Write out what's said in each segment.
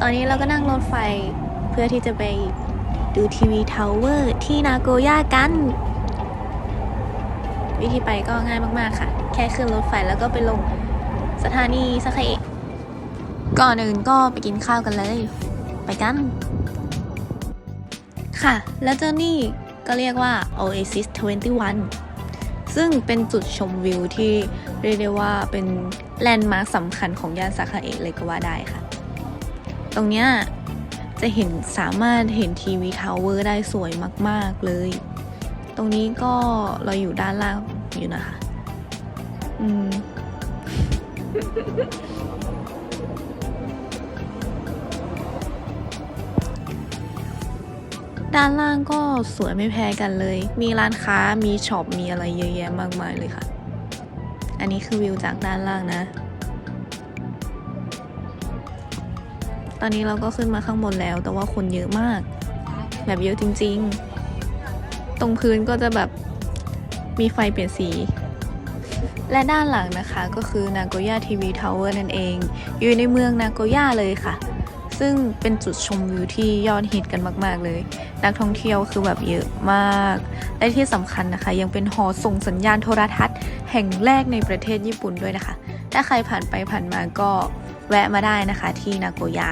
ตอนนี้เราก็นั่งรถไฟเพื่อที่จะไปดูทีวีทาวเวอร์ที่นาโกย่ากัน วิธีไปก็ง่ายมากๆค่ะ แค่ขึ้นรถไฟแล้วก็ไปลงสถานีสักเอะก่อนอื่นก็ไปกินข้าวกันเลย ไปกัน ค่ะ แล้วเจ้านี่ก็เรียกว่า Oasis 21 ซึ่งเป็นจุดชมวิวที่เรียกได้ว่าเป็นแลนด์มาร์คสำคัญของย่านซาคาเอะเลยก็ว่าได้ค่ะ ตรงเนี้ยจะเห็นสามารถเห็นทีวีทาวเวอร์ได้สวยมาก ๆ เลย ตรงนี้ก็เราอยู่ด้านล่างอยู่นะคะ อืม ด้านล่างก็สวยไม่แพ้กันเลย มีร้านค้า มีช็อป มีอะไรเยอะแยะมากมายเลยค่ะ อันนี้คือวิวจากด้านล่างนะ ตอนนี้เราก็ขึ้นมาข้างบนแล้ว แต่ว่าคนเยอะมาก แบบเยอะจริง ๆ ตรงพื้นก็จะแบบมีไฟเปลี่ยนสี และด้านหลังนะคะก็คือนาโกย่าทีวีทาวเวอร์นั่นเอง อยู่ในเมืองนาโกย่าเลยค่ะ ซึ่งเป็นจุดชมวิวที่ยอดฮิตกันมาก ๆ เลย นักท่องเที่ยวคือแบบเยอะมาก และที่สำคัญนะคะ ยังเป็นหอส่งสัญญาณโทรทัศน์ แห่งแรกในประเทศญี่ปุ่นด้วยนะคะ ถ้าใครผ่านไปผ่านมาก็ แวะมาได้นะคะที่นาโกย่า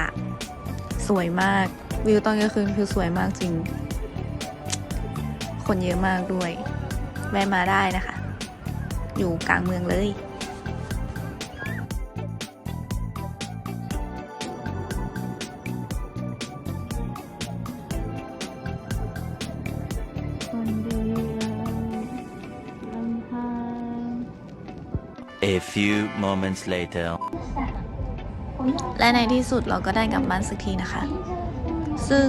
สวยมากวิวตอนกลางคืนคือสวยมากจริง คนเยอะมากด้วย แวะมาได้นะคะ อยู่กลางเมืองเลยคนเดียวลำพัง A few moments later. และในที่สุดเราก็ได้กลับบ้านสักทีนะคะ ซึ่ง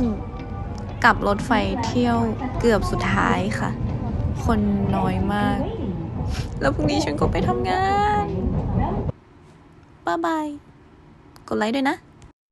กลับรถไฟเที่ยวเกือบสุดท้ายค่ะ คนน้อยมาก แล้วพรุ่งนี้ฉันก็ไปทำงาน บ๊ายบาย กดไลค์ด้วยนะ